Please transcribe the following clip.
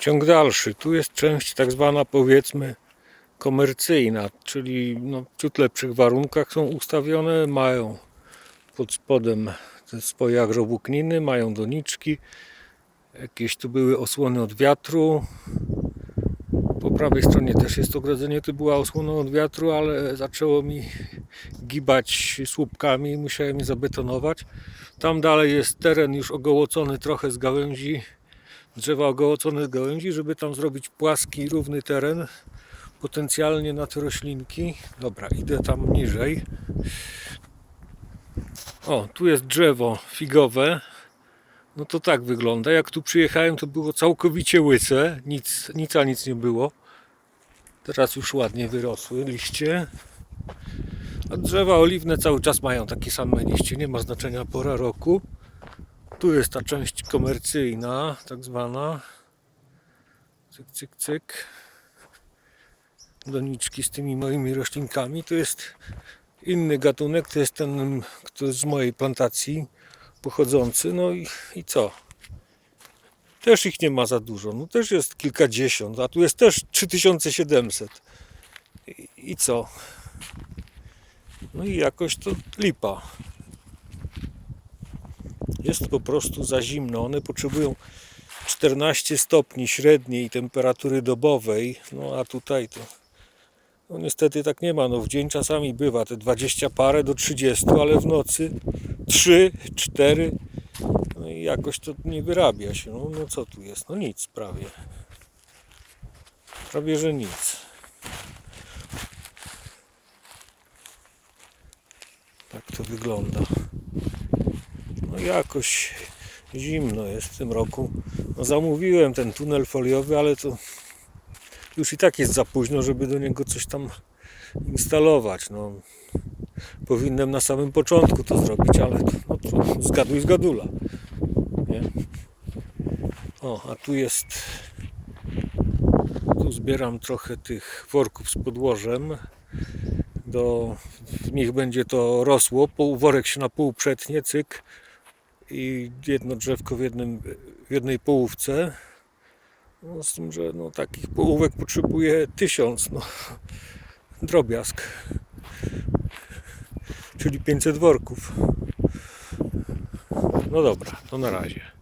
Ciąg dalszy. Tu jest część tak zwana powiedzmy komercyjna, czyli no, w ciut lepszych warunkach są ustawione, mają pod spodem swoje agrowłókniny, mają doniczki, jakieś tu były osłony od wiatru. Po prawej stronie też jest ogrodzenie, tu była osłona od wiatru, ale zaczęło mi gibać słupkami, musiałem je zabetonować. Tam dalej jest teren już ogołocony trochę z gałęzi, drzewa ogołocone z gałęzi, żeby tam zrobić płaski, równy teren, potencjalnie na te roślinki. Dobra, idę tam niżej. O, tu jest drzewo figowe. No to tak wygląda. Jak tu przyjechałem, to było całkowicie łyse. Nic, nic a nic nie było. Teraz już ładnie wyrosły liście. A drzewa oliwne cały czas mają takie same liście. Nie ma znaczenia pora roku. Tu jest ta część komercyjna, tak zwana. Cyk, cyk, cyk. Doniczki z tymi moimi roślinkami. Tu jest inny gatunek, to jest ten, który z mojej plantacji pochodzący. No i, i co? Też ich nie ma za dużo. No też jest kilkadziesiąt, a tu jest też 3700. I, i co? No i jakoś to lipa. Jest po prostu za zimno. One potrzebują 14 stopni średniej temperatury dobowej. No a tutaj to no niestety tak nie ma. No w dzień czasami bywa te 20 parę do 30, ale w nocy 3, 4. No i jakoś to nie wyrabia się. No, no co tu jest? No nic prawie. Prawie, że nic. Tak to wygląda. Jakoś zimno jest w tym roku. No zamówiłem ten tunel foliowy, ale to już i tak jest za późno, żeby do niego coś tam instalować. No, powinienem na samym początku to zrobić, ale no, to zgaduj zgadula. Nie? O, a tu jest tu zbieram trochę tych worków z podłożem do, w nich będzie to rosło, worek się na pół przetnie, cyk i jedno drzewko w, jednym, w jednej połówce. No, z tym, że no, takich połówek potrzebuje tysiąc no. drobiazg. Czyli 500 worków. No dobra, to na razie